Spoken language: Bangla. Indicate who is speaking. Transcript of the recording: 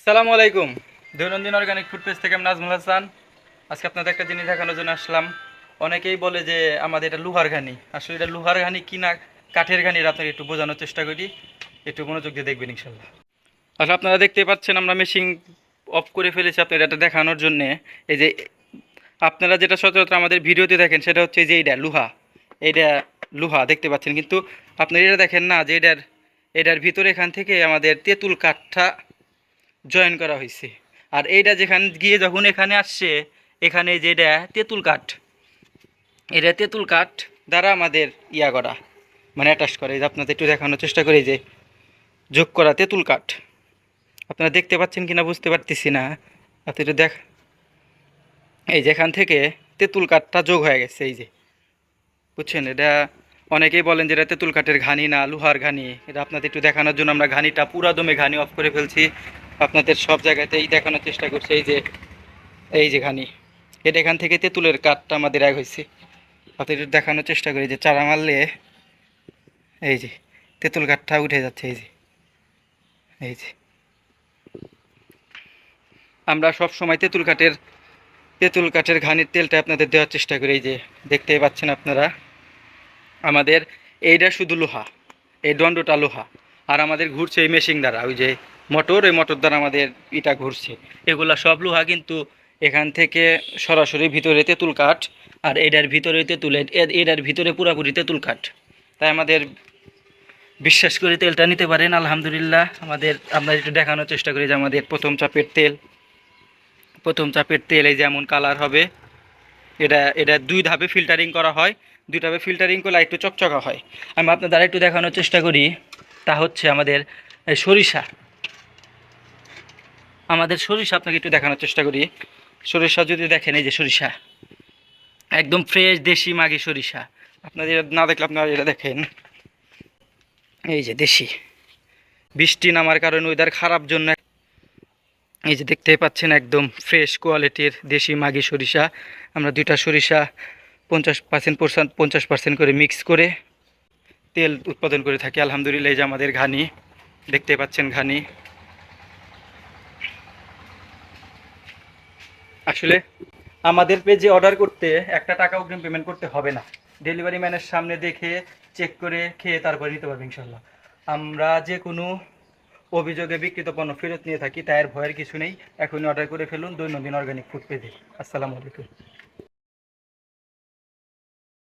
Speaker 1: আসসালামু আলাইকুম। দৈনন্দিন অর্গানিক ফুড পেজ থেকে আমি নাজমুল হাসান। আজকে আপনাদের একটা জিনিস দেখানোর জন্য আসলাম। অনেকেই বলে যে আমাদের এটা লোহার ঘানি। আসলে এটা লোহার ঘানি কি না কাঠের ঘানি এটা আপনাকে একটু বোঝানোর চেষ্টা করি। একটু মনোযোগ দিয়ে দেখবেন ইনশাল্লাহ। আসলে আপনারা দেখতে পাচ্ছেন আমরা মেশিন অফ করে ফেলেছি আপনাদের এটা দেখানোর জন্যে। এই যে আপনারা যেটা সচরাচর আমাদের ভিডিওতে দেখেন সেটা হচ্ছে যে এইটা, লোহা। এইটা লোহা দেখতে পাচ্ছেন। কিন্তু আপনারা এটা দেখেন না যে এটার এটার ভিতরে এখান থেকে আমাদের তেঁতুল কাঠটা জয়েন করা হয়েছে। আর এইটা যেখানে গিয়ে যখন এখানে আসছে, এখানে যেটা তেঁতুল কাঠ, এটা তেঁতুল কাঠ দ্বারা আমাদের ইয়া করা মানে অ্যাটাচ করে। যে আপনাদের একটু দেখানোর চেষ্টা করি যে, যোগ করা তেঁতুল কাঠ। আপনারা দেখতে পাচ্ছেন কিনা বুঝতে পারতেছি না। আপনি একটু দেখ এই যেখান থেকে তেঁতুল কাঠটা যোগ হয়ে গেছে, এই যে। বুঝছেন? এটা অনেকেই বলেন যে এটা তেঁতুল কাঠের ঘানি না, লোহার ঘানি। এটা আপনাদের একটু দেখানোর জন্য আমরা ঘানিটা পুরা দমে ঘানি অফ করে ফেলছি। আপনাদের সব জায়গাতেই দেখানোর চেষ্টা করছি, এই যে এই যে ঘানি। এটা এখান থেকে তেঁতুলের কাঠটা আমাদের এক হয়েছে। আপনাদের দেখানোর চেষ্টা করি যে চারা মারলে এই যে তেঁতুল কাঠটা উঠে যাচ্ছে, এই যে এই যে। আমরা সব সময় তেঁতুল কাঠের তেঁতুল কাঠের ঘানির তেলটা আপনাদের দেওয়ার চেষ্টা করি, এই যে দেখতে পাচ্ছেন আপনারা। আমাদের এইটা শুধু লোহা, এই দণ্ডটা লোহা, আর আমাদের ঘুরছে এই মেশিন দ্বারা, ওই যে মোটর ওই মোটর দ্বারা আমাদের ইটা ঘুরছে। এগুলা সব লোহা কিন্তু এখান থেকে সরাসরি ভিতরে তেঁতুল কাঠ আর এটার ভিতরে তেঁতুল এটার ভিতরে পুরাপুরি তেঁতুল কাঠ। তাই আমাদের বিশ্বাস করে তেলটা নিতে পারেন, আলহামদুলিল্লাহ। আমাদের, আমরা একটু দেখানোর চেষ্টা করি যে আমাদের প্রথম চাপের তেল। প্রথম চাপের তেল এই যেমন কালার হবে। এটা এটা দুই ধাপে ফিল্টারিং করা হয়। দুই ধাপে ফিল্টারিং করলে একটু চকচকা হয়। আমি আপনাদের একটু দেখানোর চেষ্টা করি। তা হচ্ছে আমাদের সরিষা। আমাদের সরিষা আপনাকে একটু দেখানোর চেষ্টা করি। সরিষা যদি দেখেন, এই যে সরিষা, একদম ফ্রেশ দেশি মাগি সরিষা। আপনাদের না দেখলে আপনারা এটা দেখেন। এই যে দেশি, বৃষ্টি নামার কারণে ওয়েদার খারাপ জন্য। এই যে দেখতে পাচ্ছেন, একদম ফ্রেশ কোয়ালিটির দেশি মাগি সরিষা। আমরা দুইটা সরিষা পঞ্চাশ পার্সেন্ট পার্সেন্ট পঞ্চাশ পার্সেন্ট করে মিক্স করে তেল উৎপাদন করে থাকি। আলহামদুলিল্লাহ, এই যে আমাদের ঘানি, দেখতে পাচ্ছেন ঘানি। আসলে আমাদের পেজে অর্ডার করতে একটা টাকা অগ্রিম পেমেন্ট করতে হবে না। ডেলিভারি ম্যানের সামনে দেখে চেক করে খেয়ে তারপরে নিতে পারবে ইনশাল্লাহ আমরা যে কোনো অভিযোগে বিকৃত পণ্য ফেরত নিয়ে থাকি তাই এর ভয়ের কিছু নেই। এখনই অর্ডার করে ফেলুন দৈনন্দিন অর্গানিক ফুড পেজে আসসালামু আলাইকুম।